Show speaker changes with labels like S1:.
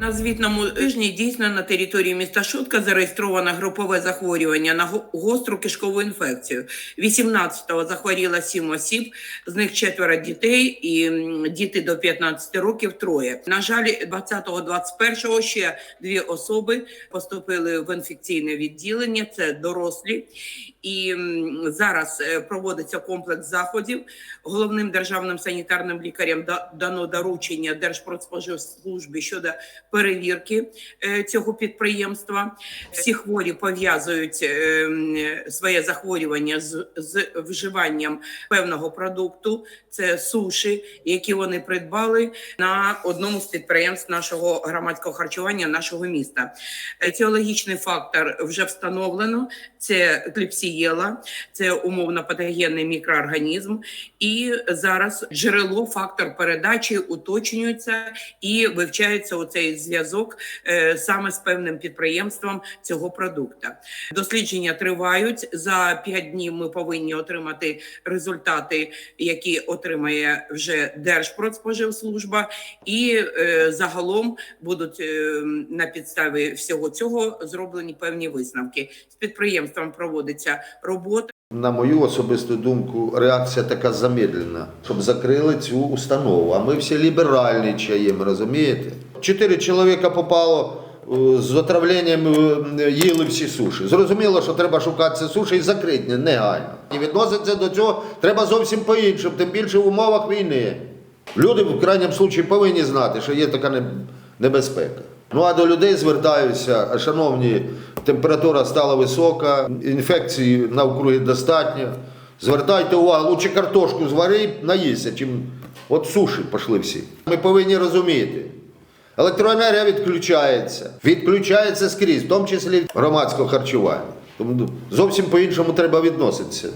S1: На звітному тижні дійсно на території міста Шутка зареєстровано групове захворювання на гостру кишкову інфекцію. 18-го захворіло 7 осіб, з них четверо дітей і діти до 15 років троє. На жаль, 20-го, 21-го ще дві особи поступили в інфекційне відділення. Це дорослі. І зараз е, проводиться комплекс заходів. Головним державним санітарним лікарям да- дано доручення Держпродспоживслужбі щодо перевірки е, цього підприємства. Всі хворі пов'язують е, своє захворювання з, з вживанням певного продукту. Це суші, які вони придбали на одному з підприємств нашого громадського харчування нашого міста. Етіологічний фактор вже встановлено. Це кліпсієла, це умовно патогенний мікроорганізм. І зараз джерело, фактор передачі уточнюється і вивчається оцей зв'язок е, саме з певним підприємством цього продукта. Дослідження тривають. За 5 днів ми повинні отримати результати, які отримає вже Держпродспоживслужба, і е, загалом будуть е, на підставі всього цього зроблені певні висновки. З підприємством проводиться робота.
S2: На мою особисту думку, реакція така замедлена, щоб закрили цю установу. А ми всі ліберальничаємо, розумієте? Чотири чоловіка попало е, з отравленням, е, їли всі суші. Зрозуміло, що треба шукати ці суші і закрити негайно. І відноситься до цього треба зовсім по-іншому, тим більше в умовах війни. Люди в крайньому случаї повинні знати, що є така небезпека. Ну а до людей звертаюся, шановні, температура стала висока, інфекції навкруги достатньо. Звертайте увагу, лучше картошку звари, наїсться, чим от суші пішли всі. Ми повинні розуміти. Електроенергія відключається, відключається скрізь, в тому числі громадського харчування. Тому зовсім по-іншому треба відноситися.